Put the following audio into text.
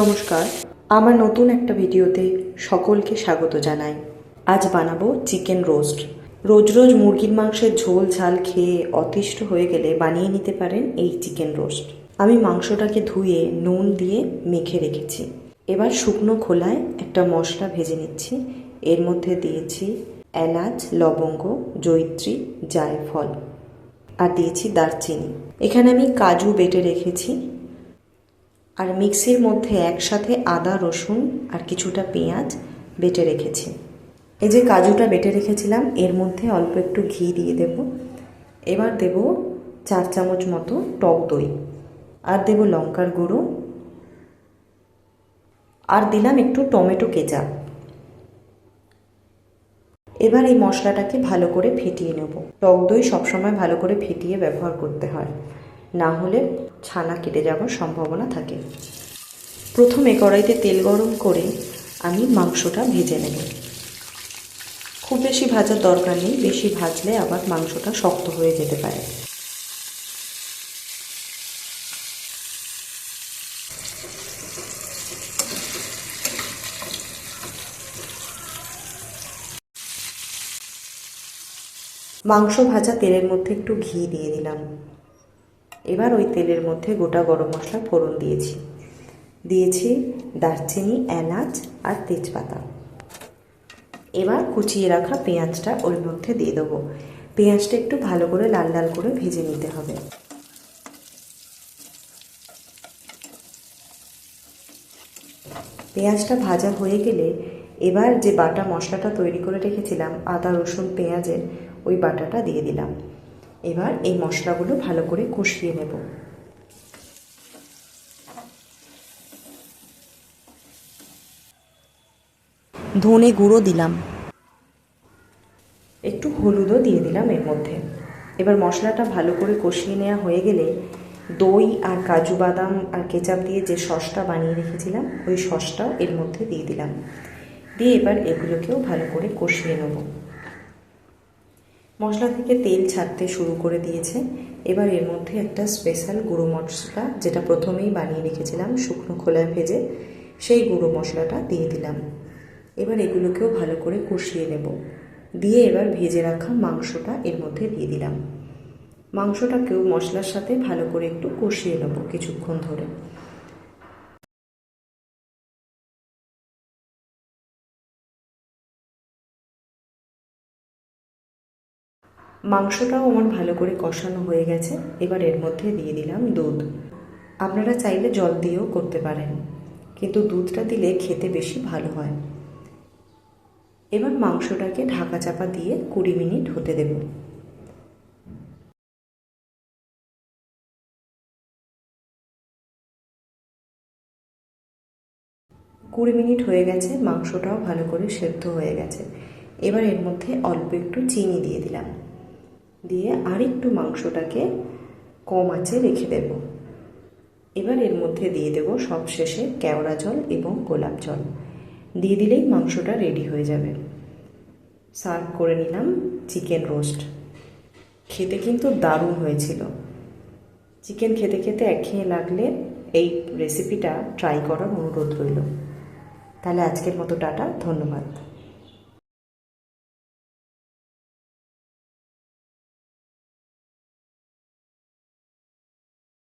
নমস্কার। আমার নতুন একটা ভিডিওতে সকলকে স্বাগত জানাই। আজ বানাবো চিকেন রোস্ট। রোজ রোজ মুরগির মাংসের ঝোল ঝাল খেয়ে অতিষ্ঠ হয়ে গেলে বানিয়ে নিতে পারেন এই চিকেন রোস্ট। আমি মাংসটাকে ধুয়ে, নুন দিয়ে মেখে রেখেছি। এবার শুকনো খোলায় একটা মশলা ভেজে নিচ্ছি। এর মধ্যে দিয়েছি এলাচ, লবঙ্গ জৈত্রী জায়ফল। আর দিয়েছি দারচিনি। এখানে আমি কাজু বেটে রেখেছি। আর মিক্সির মধ্যে একসাথে আদা, রসুন আর কিছুটা পেঁয়াজ বেটে রেখেছি। এই যে কাজুটা বেটে রেখেছিলাম, এর মধ্যে অল্প একটু ঘি দিয়ে দেব। এবার দেব চার চামচ মতো টক দই। আর দেব লঙ্কার গুঁড়ো। আর দিলাম একটু টমেটো কেচাপ। এবার এই মশলাটাকে ভালো করে ফেটিয়ে নেব। টক দই সবসময় ভালো করে ফেটিয়ে ব্যবহার করতে হয়। না হলে ছানা কেটে যাওয়ার সম্ভাবনা থাকে। প্রথমে কড়াইতে তেল গরম করে আমি মাংসটা ভেজে নেব। খুব বেশি ভাজার দরকার নেই, বেশি ভাজলে আবার মাংসটা শক্ত হয়ে যেতে পারে। মাংস ভাজা তেলের মধ্যে একটু ঘি দিয়ে দিলাম। এবার ওই তেলের মধ্যে গোটা গরম মশলা ফোড়ন দিয়েছি। দিয়েছি দারচিনি, এলাচ আর তেজপাতা। এবার কুচিয়ে রাখা পেঁয়াজটা ওর মধ্যে দিয়ে দেবো। পেঁয়াজটা একটু ভালো করে লাল লাল করে ভেজে নিতে হবে। পেঁয়াজটা ভাজা হয়ে গেলে এবার যে বাটা মশলাটা তৈরি করে রেখেছিলাম, আদা, রসুন, পেঁয়াজের, ওই বাটাটা দিয়ে দিলাম। এবার এই মশলাগুলো ভালো করে কষিয়ে নেব। ধনে গুঁড়ো দিলাম। একটু হলুদও দিয়ে দিলাম এর মধ্যে। এবার মশলাটা ভালো করে কষিয়ে নেওয়া হয়ে গেলে দই আর কাজু বাদাম আর কেচাপ দিয়ে যে সসটা বানিয়ে রেখেছিলাম, ওই সসটাও এর মধ্যে দিয়ে দিলাম। দিয়ে এবার এগুলোকেও ভালো করে কষিয়ে নেব। মশলা থেকে তেল ছাড়তে শুরু করে দিয়েছে। এবার এর মধ্যে একটা স্পেশাল গুঁড়ো মশলা, যেটা প্রথমেই বানিয়ে রেখেছিলাম শুকনো খোলায় ভেজে, সেই গুঁড়ো মশলাটা দিয়ে দিলাম। এবার এগুলোকেও ভালো করে কষিয়ে নেব। দিয়ে এবার ভেজে রাখা মাংসটা এর মধ্যে দিয়ে দিলাম। মাংসটাকেও মশলার সাথে ভালো করে একটু কষিয়ে নেব কিছুক্ষণ ধরে। মাংসটাও আমার ভালো করে কষানো হয়ে গেছে, এবার এর মধ্যে দিয়ে দিলাম দুধ। আপনারা চাইলে জল দিয়েও করতে পারেন, কিন্তু দুধটা দিলে খেতে বেশি ভালো হয়। এবার মাংসটাকে ঢাকা চাপা দিয়ে কুড়ি মিনিট হতে দেব। কুড়ি মিনিট হয়ে গেছে, মাংসটাও ভালো করে সেদ্ধ হয়ে গেছে। এবার এর মধ্যে অল্প একটু চিনি দিয়ে দিলাম। দিয়ে আরেকটু মাংসটাকে কম আঁচে রেখে দেব। এবার এর মধ্যে দিয়ে দেব সব শেষে কেওড়া জল এবং গোলাপ জল। দিয়ে দিলেই মাংসটা রেডি হয়ে যাবে। সার্ভ করে নিলাম চিকেন রোস্ট। খেতে কিন্তু দারুণ হয়েছিল। চিকেন খেতে খেতে একঘেয়ে লাগলে এই রেসিপিটা ট্রাই করার অনুরোধ রইল। তাহলে আজকের মতো টাটা, ধন্যবাদ।